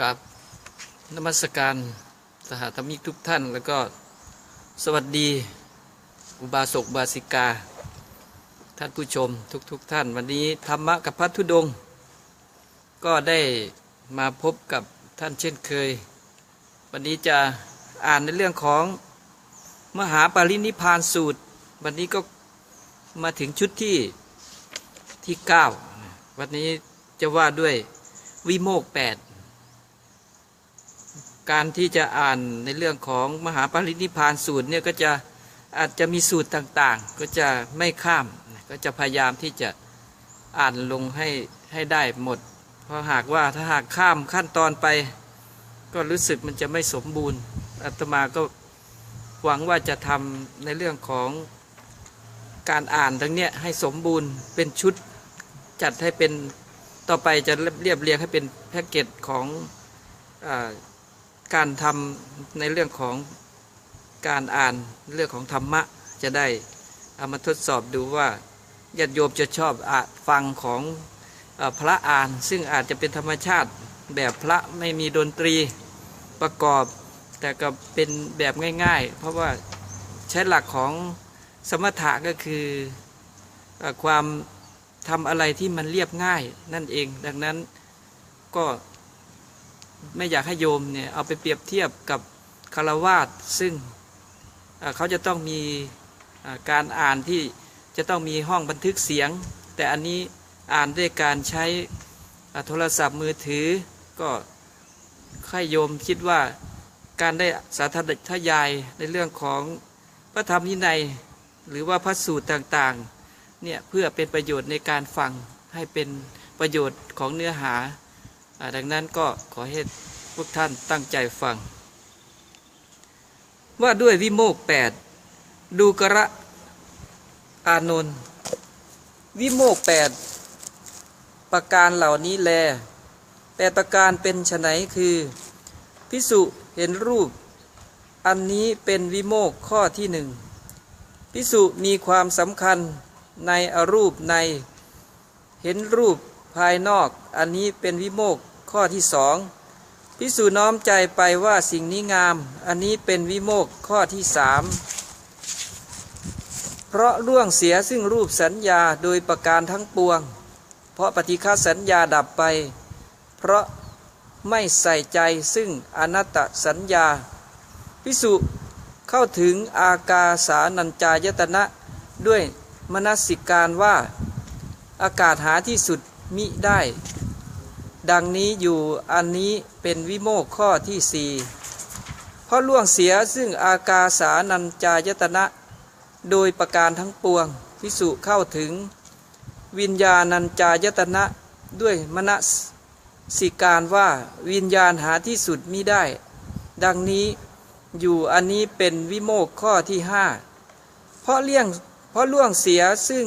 กับนมัสการสหธรรมิกทุกท่าน แล้วก็สวัสดี อุบาสกบาสิกา ท่านผู้ชมทุกๆทท่าน วันนี้ธรรมะกับพัทธุดงค์ก็ได้มาพบกับท่านเช่นเคย วันนี้จะอ่านในเรื่องของมหาปรินิพานสูตร วันนี้ก็มาถึงชุดที่ที่ 9 วันนี้จะว่าด้วยวิโมกแปด การที่จะอ่านในเรื่องของมหาปรินิพานสูตรเนี่ยก็จะอาจจะมีสูตรต่างๆ ก็จะไม่ข้าม ก็จะพยายามที่จะอ่านลงให้ให้ได้หมด เพราะหากว่าถ้าหากข้ามขั้นตอนไป ก็รู้สึกมันจะไม่สมบูรณ์อาตมาก็หวังว่าจะทำในเรื่องของการอ่านทั้งเนี้ยให้สมบูรณ์เป็นชุดจัดให้เป็นต่อไปจะเรียบเรียงให้เป็นแพ็กเกจของอา การทำในเรื่องของการอ่านเรื่องของธรรมะจะได้เอามาทดสอบดูว่าญาติโยมจะชอบอฟังของอพระอ่าน ซึ่งอาจจะเป็นธรรมชาติแบบพระไม่มีดนตรีประกอบ แต่ก็เป็นแบบง่าย ๆ เพราะว่าใช้หลักของสมถะก็คืออความทำอะไรที่มันเรียบง่ายนั่นเอง ดังนั้นก็ ไม่อยากให้โยมเนี่ยเอาไปเปรียบเทียบกับคารวาสซึ่งเขาจะต้องมีการอ่านที่จะต้องมีห้องบันทึกเสียง แต่อันนี้อ่านด้วยการใช้โทรศัพท์มือถือ ก็ให้โยมคิดว่าการได้สาธทยายในเรื่องของพระธรรมนินัยหรือว่าพระสูตรต่างๆเนี่ยเพื่อเป็นประโยชน์ในการฟังให้เป็นประโยชน์ของเนื้อหา ดังนั้นก็ขอให้พวกท่านตั้งใจฟัง ว่าด้วยวิโมกแปดดูกระอานนท์วิโมกแปดประการเหล่านี้แลแปดประการเป็นไฉนคือ พิสุเห็นรูป อันนี้เป็นวิโมกข้อที่หนึ่งพิสุมีความสำคัญในอรูปใน เห็นรูป ภายนอก อันนี้เป็นวิโมกข้อที่สองพิสูจน้อมใจไปว่าสิ่งนี้งาม อันนี้เป็นวิโมกข้อที่สามเพราะล่วงเสียซึ่งรูปสัญญาโดยประการทั้งปวง เพราะปฏิฆาสัญญาดับไป เพราะไม่ใส่ใจซึ่งอนัตตสัญญา พิสุเข้าถึงอากาสานัญจายตนะด้วยมนสิการว่า อากาศหาที่สุด มิได้ ดังนี้อยู่อันนี้เป็นวิโมกข้อที่สี่เพราะล่วงเสียซึ่งอากาสานัญจายตนะ โดยประการทั้งปวงพิสุเข้าถึง วิญญาณัญจายตนะด้วยมนสิการว่าวิญญาณหาที่สุดมิได้ ดังนี้อยู่อันนี้เป็นวิโมกข้อที่ห้าเพราะเลี่ยงเพราะล่วงเสียซึ่ง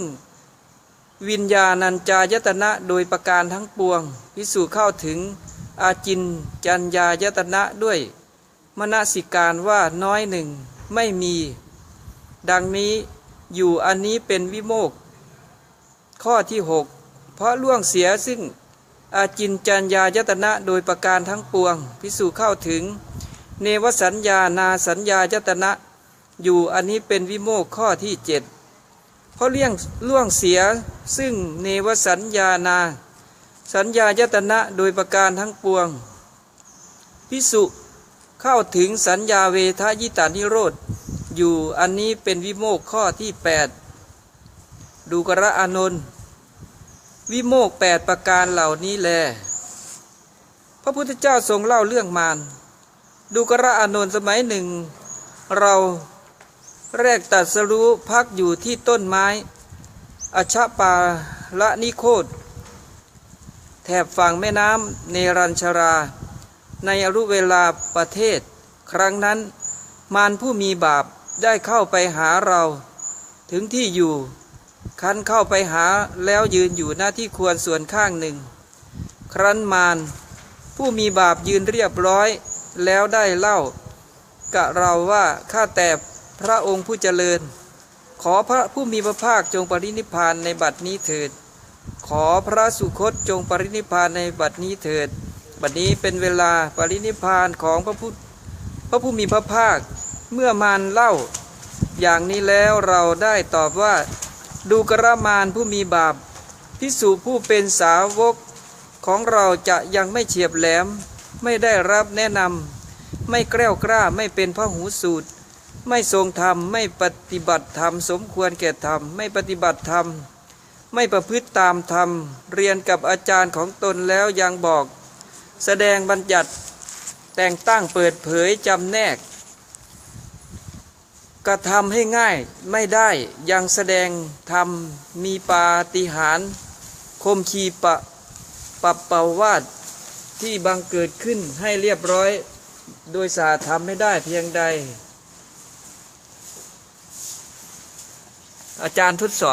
วิญญาณัญจายตนะโดยประการทั้งปวงพิสูจเข้าถึงอาจินจัญญายตนะด้วยมนสิการว่าน้อยหนึ่งไม่มี ดังนี้อยู่อันนี้เป็นวิโมก ข้อที่หกเพราะล่วงเสียซึ่งอาจินจัญญายตนะโดยประการทั้งปวงพิสูจเข้าถึง เนวสัญญานาสัญญายตนะ อยู่อันนี้เป็นวิโมกข้อที่เจ็ด เพราะเลี่ยงล่วงเสียซึ่งเนวสัญญานา สัญญายตนะโดยประการทั้งปวง พิสุเข้าถึงสัญญาเวทายตานิโรธ อยู่อันนี้เป็นวิโมกข้อที่แปดดูกระอานนท์วิโมกแปดประการเหล่านี้แล พระพุทธเจ้าทรงเล่าเรื่องมารดูกระอานนท์สมัยหนึ่ง เรา แรกตัดสรู้พักอยู่ที่ต้นไม้อชปาละนิโคตแถบฝั่งแม่น้ำเนรัญชรา ในอรุเวลาประเทศ ครั้งนั้น มารผู้มีบาปได้เข้าไปหาเรา ถึงที่อยู่ คันเข้าไปหาแล้วยืนอยู่หน้าที่ควรส่วนข้างหนึ่ง ครั้นมารผู้มีบาปยืนเรียบร้อยแล้วได้เล่ากะเราว่าข้าแต่ พระองค์ผู้เจริญ ขอพระผู้มีพระภาคจงปรินิพานในบัดนี้เถิด ขอพระสุคตจงปรินิพานในบัดนี้เถิด บัดนี้เป็นเวลาปรินิพานของพระพุทธพระผู้มีพระภาคเมื่อมารเล่า อย่างนี้แล้วเราได้ตอบว่า ดูกระมารผู้มีบาปพิสูผู้เป็นสาวกของเราจะยังไม่เฉียบแหลม ไม่ได้รับแนะนำไม่แกล้วกล้าไม่เป็นพระหูสูตร ไม่ทรงธรรมไม่ปฏิบัติธรรมสมควรแก่ธรรมไม่ปฏิบัติธรรม ไม่ประพฤติตามธรรม เรียนกับอาจารย์ของตนแล้วยังบอก แสดงบัญญัติแต่งตั้งเปิดเผยจำแนก กระทำให้ง่ายไม่ได้ยังแสดงธรรมมีปาฏิหาริย์คมขีปะปรับเป่าวาดที่บังเกิดขึ้นให้เรียบร้อย โดยสาทำไม่ได้เพียงใด อาจารย์ทดสอบ